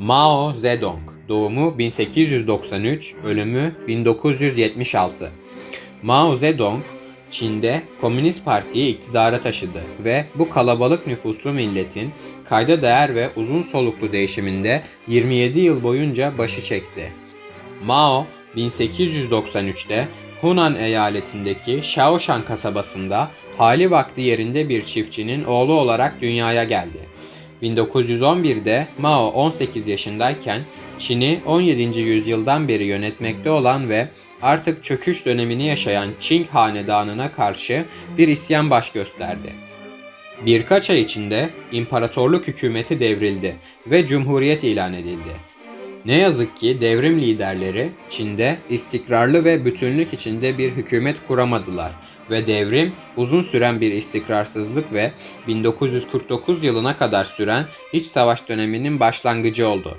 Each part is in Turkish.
Mao Zedong doğumu 1893, ölümü 1976. Mao Zedong Çin'de Komünist Parti'yi iktidara taşıdı ve bu kalabalık nüfuslu milletin kayda değer ve uzun soluklu değişiminde 27 yıl boyunca başı çekti. Mao 1893'te Hunan eyaletindeki Shaoshan kasabasında hali vakti yerinde bir çiftçinin oğlu olarak dünyaya geldi. 1911'de Mao 18 yaşındayken Çin'i 17. yüzyıldan beri yönetmekte olan ve artık çöküş dönemini yaşayan Qing hanedanına karşı bir isyan baş gösterdi. Birkaç ay içinde imparatorluk hükümeti devrildi ve cumhuriyet ilan edildi. Ne yazık ki devrim liderleri Çin'de istikrarlı ve bütünlük içinde bir hükümet kuramadılar ve devrim uzun süren bir istikrarsızlık ve 1949 yılına kadar süren iç savaş döneminin başlangıcı oldu.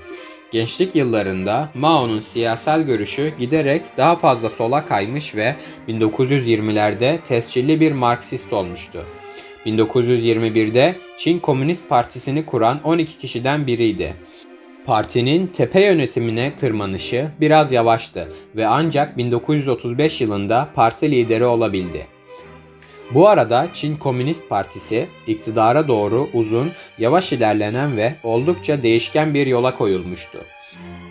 Gençlik yıllarında Mao'nun siyasal görüşü giderek daha fazla sola kaymış ve 1920'lerde tescilli bir Marksist olmuştu. 1921'de Çin Komünist Partisi'ni kuran 12 kişiden biriydi. Partinin tepe yönetimine tırmanışı biraz yavaştı ve ancak 1935 yılında parti lideri olabildi. Bu arada Çin Komünist Partisi iktidara doğru uzun, yavaş ilerlenen ve oldukça değişken bir yola koyulmuştu.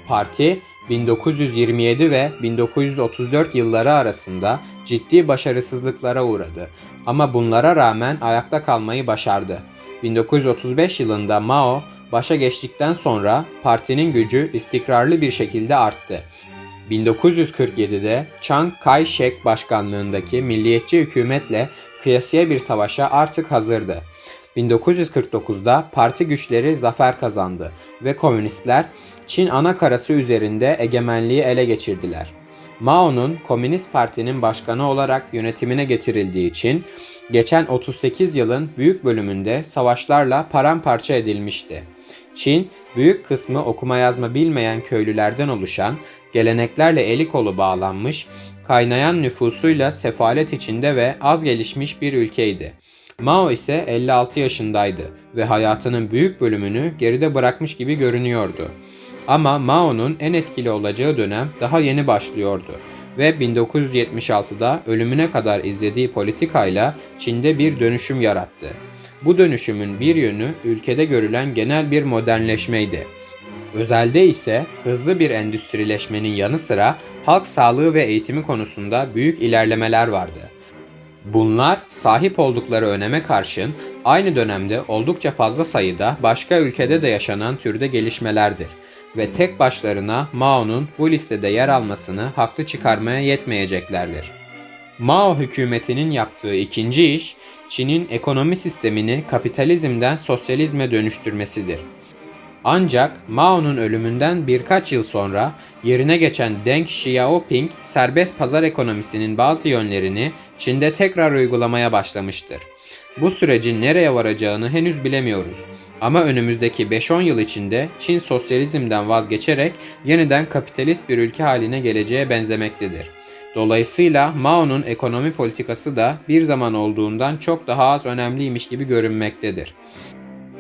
Parti 1927 ve 1934 yılları arasında ciddi başarısızlıklara uğradı ama bunlara rağmen ayakta kalmayı başardı. 1935 yılında Mao başa geçtikten sonra partinin gücü istikrarlı bir şekilde arttı. 1947'de Chiang Kai-shek başkanlığındaki milliyetçi hükümetle kıyasıya bir savaşa artık hazırdı. 1949'da parti güçleri zafer kazandı ve komünistler Çin ana karası üzerinde egemenliği ele geçirdiler. Mao'nun Komünist Parti'nin başkanı olarak yönetimine getirildiği için geçen 38 yılın büyük bölümünde savaşlarla paramparça edilmişti. Çin, büyük kısmı okuma yazma bilmeyen köylülerden oluşan, geleneklerle eli kolu bağlanmış, kaynayan nüfusuyla sefalet içinde ve az gelişmiş bir ülkeydi. Mao ise 56 yaşındaydı ve hayatının büyük bölümünü geride bırakmış gibi görünüyordu. Ama Mao'nun en etkili olacağı dönem daha yeni başlıyordu ve 1976'da ölümüne kadar izlediği politikayla Çin'de bir dönüşüm yarattı. Bu dönüşümün bir yönü ülkede görülen genel bir modernleşmeydi. Özelde ise hızlı bir endüstrileşmenin yanı sıra halk sağlığı ve eğitimi konusunda büyük ilerlemeler vardı. Bunlar sahip oldukları öneme karşın aynı dönemde oldukça fazla sayıda başka ülkede de yaşanan türde gelişmelerdir ve tek başlarına Mao'nun bu listede yer almasını haklı çıkarmaya yetmeyeceklerdir. Mao hükümetinin yaptığı ikinci iş Çin'in ekonomi sistemini kapitalizmden sosyalizme dönüştürmesidir. Ancak Mao'nun ölümünden birkaç yıl sonra yerine geçen Deng Xiaoping serbest pazar ekonomisinin bazı yönlerini Çin'de tekrar uygulamaya başlamıştır. Bu sürecin nereye varacağını henüz bilemiyoruz. Ama önümüzdeki 5-10 yıl içinde Çin sosyalizmden vazgeçerek yeniden kapitalist bir ülke haline geleceğe benzemektedir. Dolayısıyla Mao'nun ekonomi politikası da bir zaman olduğundan çok daha az önemliymiş gibi görünmektedir.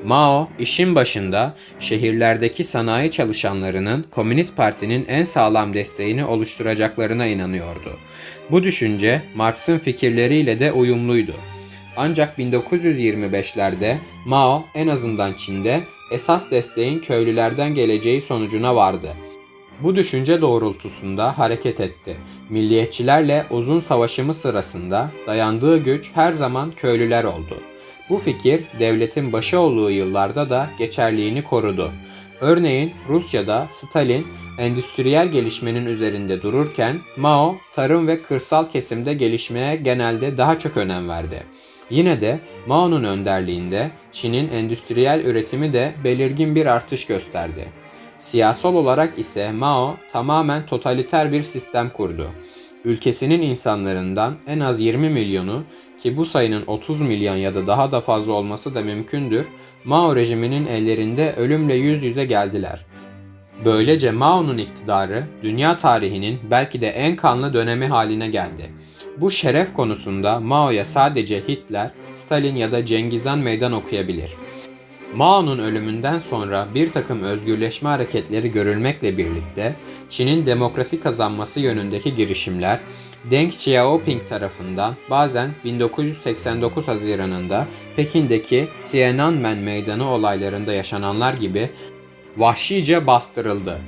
Mao işin başında şehirlerdeki sanayi çalışanlarının Komünist Parti'nin en sağlam desteğini oluşturacaklarına inanıyordu. Bu düşünce Marx'ın fikirleriyle de uyumluydu. Ancak 1925'lerde Mao en azından Çin'de esas desteğin köylülerden geleceği sonucuna vardı. Bu düşünce doğrultusunda hareket etti. Milliyetçilerle uzun savaşımı sırasında dayandığı güç her zaman köylüler oldu. Bu fikir devletin başı olduğu yıllarda da geçerliğini korudu. Örneğin Rusya'da Stalin endüstriyel gelişmenin üzerinde dururken Mao tarım ve kırsal kesimde gelişmeye genelde daha çok önem verdi. Yine de Mao'nun önderliğinde Çin'in endüstriyel üretimi de belirgin bir artış gösterdi. Siyasal olarak ise Mao tamamen totaliter bir sistem kurdu. Ülkesinin insanlarından en az 20 milyonu ki bu sayının 30 milyon ya da daha da fazla olması da mümkündür, Mao rejiminin ellerinde ölümle yüz yüze geldiler. Böylece Mao'nun iktidarı dünya tarihinin belki de en kanlı dönemi haline geldi. Bu şeref konusunda Mao'ya sadece Hitler, Stalin ya da Cengiz Han meydan okuyabilir. Mao'nun ölümünden sonra bir takım özgürleşme hareketleri görülmekle birlikte Çin'in demokrasi kazanması yönündeki girişimler Deng Xiaoping tarafından bazen 1989 Haziran'ında Pekin'deki Tiananmen Meydanı olaylarında yaşananlar gibi vahşice bastırıldı.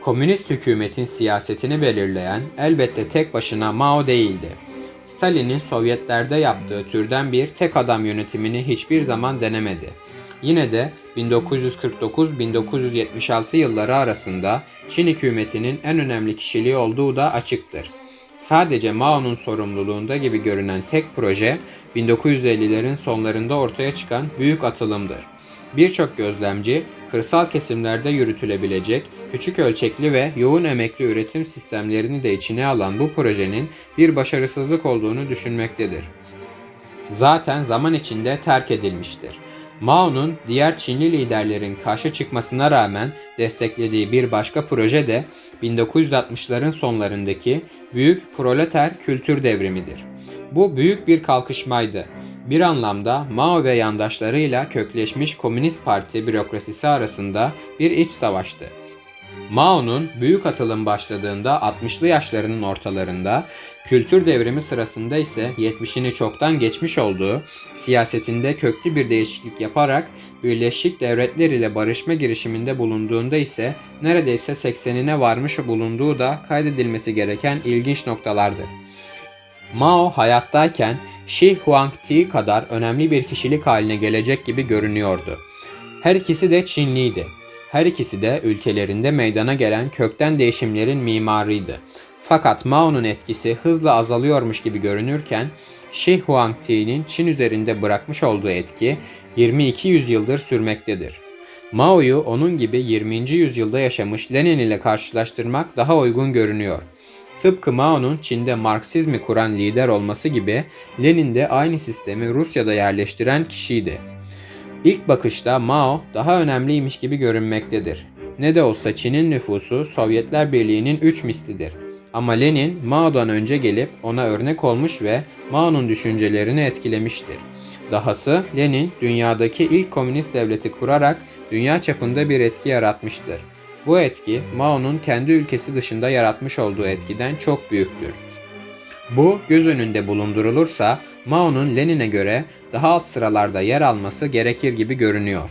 Komünist hükümetin siyasetini belirleyen elbette tek başına Mao değildi. Stalin'in Sovyetlerde yaptığı türden bir tek adam yönetimini hiçbir zaman denemedi. Yine de 1949-1976 yılları arasında Çin hükümetinin en önemli kişiliği olduğu da açıktır. Sadece Mao'nun sorumluluğunda gibi görünen tek proje 1950'lerin sonlarında ortaya çıkan büyük atılımdır. Birçok gözlemci kırsal kesimlerde yürütülebilecek küçük ölçekli ve yoğun emekli üretim sistemlerini de içine alan bu projenin bir başarısızlık olduğunu düşünmektedir. Zaten zaman içinde terk edilmiştir. Mao'nun diğer Çinli liderlerin karşı çıkmasına rağmen desteklediği bir başka proje de 1960'ların sonlarındaki Büyük Proleter Kültür Devrimidir. Bu büyük bir kalkışmaydı. Bir anlamda Mao ve yandaşlarıyla kökleşmiş Komünist Parti bürokrasisi arasında bir iç savaştı. Mao'nun büyük atılım başladığında 60'lı yaşlarının ortalarında, kültür devrimi sırasında ise 70'ini çoktan geçmiş olduğu, siyasetinde köklü bir değişiklik yaparak Birleşik Devletler ile barışma girişiminde bulunduğunda ise neredeyse 80'ine varmış bulunduğu da kaydedilmesi gereken ilginç noktalardır. Mao hayattayken Shi Huangti kadar önemli bir kişilik haline gelecek gibi görünüyordu. Her ikisi de Çinliydi. Her ikisi de ülkelerinde meydana gelen kökten değişimlerin mimarıydı. Fakat Mao'nun etkisi hızla azalıyormuş gibi görünürken Shi Huangti'nin Çin üzerinde bırakmış olduğu etki 22 yüzyıldır sürmektedir. Mao'yu onun gibi 20. yüzyılda yaşamış Lenin ile karşılaştırmak daha uygun görünüyor. Tıpkı Mao'nun Çin'de Marksizmi kuran lider olması gibi Lenin de aynı sistemi Rusya'da yerleştiren kişiydi. İlk bakışta Mao daha önemliymiş gibi görünmektedir. Ne de olsa Çin'in nüfusu Sovyetler Birliği'nin 3 mislidir. Ama Lenin Mao'dan önce gelip ona örnek olmuş ve Mao'nun düşüncelerini etkilemiştir. Dahası Lenin dünyadaki ilk komünist devleti kurarak dünya çapında bir etki yaratmıştır. Bu etki Mao'nun kendi ülkesi dışında yaratmış olduğu etkiden çok büyüktür. Bu göz önünde bulundurulursa Mao'nun Lenin'e göre daha alt sıralarda yer alması gerekir gibi görünüyor.